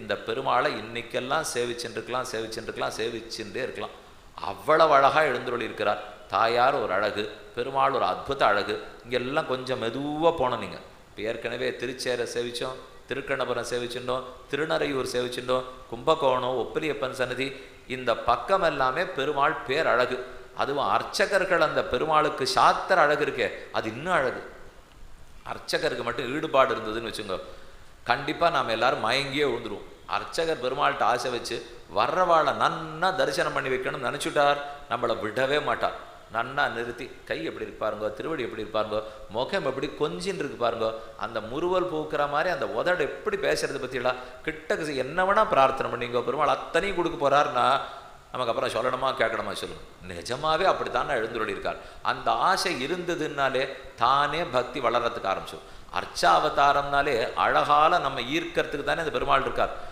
இந்த பெருமாளை இன்னைக்கெல்லாம் சேவிச்சுருக்கலாம் சேவிச்சுருக்கலாம் சேவிச்சுட்டே இருக்கலாம். அவ்வளவு அழகாக எழுந்துருளி இருக்கிறார் தாயார் ஒரு அழகு பெருமாள் ஒரு அற்புத அழகு. இங்கெல்லாம் கொஞ்சம் மெதுவாக போனோம் நீங்கள் இப்போ ஏற்கனவே திருச்சேரை சேவிச்சோம் திருக்கண்ணபுரம் சேவிச்சுட்டோம் திருநறையூர் சேவிச்சுட்டோம் கும்பகோணம் ஒப்பிலியப்பன் சன்னதி. இந்த பக்கம் எல்லாமே பெருமாள் பேர் அழகு. அதுவும் அர்ச்சகர்கள் அந்த பெருமாளுக்கு சாத்திர அழகு இருக்கே அது இன்னும் அழகு. அர்ச்சகருக்கு மட்டும் ஈடுபாடு இருந்ததுன்னு வச்சுங்க கண்டிப்பாக நாம் எல்லாரும் மயங்கியே விழுந்துருவோம். அர்ச்சகர் பெருமாள்கிட்ட ஆசை வச்சு வர்றவாளை நன்னா தரிசனம் பண்ணி வைக்கணும்னு நினச்சிட்டார். நம்மளை விடவே மாட்டார். நன்னா நிறுத்தி கை எப்படி இருப்பாருங்கோ திருவடி எப்படி இருப்பாருங்கோ முகம் எப்படி கொஞ்சின்னு இருக்கு பாருங்கோ அந்த முறுவல் பூக்கிற மாதிரி அந்த உதடு எப்படி பேசுறது பற்றியெல்லாம் கிட்டக்கு என்ன வேணா பிரார்த்தனை பண்ணிங்கோ பெருமாள் அத்தனையும் கொடுக்க போறாருன்னா நமக்கு அப்புறம் சொல்லணுமா கேட்கணுமா சொல்லணும் நிஜமாவே அப்படித்தானே எழுந்துள்ளிருக்கார் அந்த ஆசை இருந்ததுன்னாலே தானே பக்தி வளர்றதுக்கு ஆரம்பிச்சோம் அர்ச்சாவதாரம்னாலே அழகால நம்ம ஈர்க்கறதுக்கு தானே அந்த பெருமாள் இருக்கார்.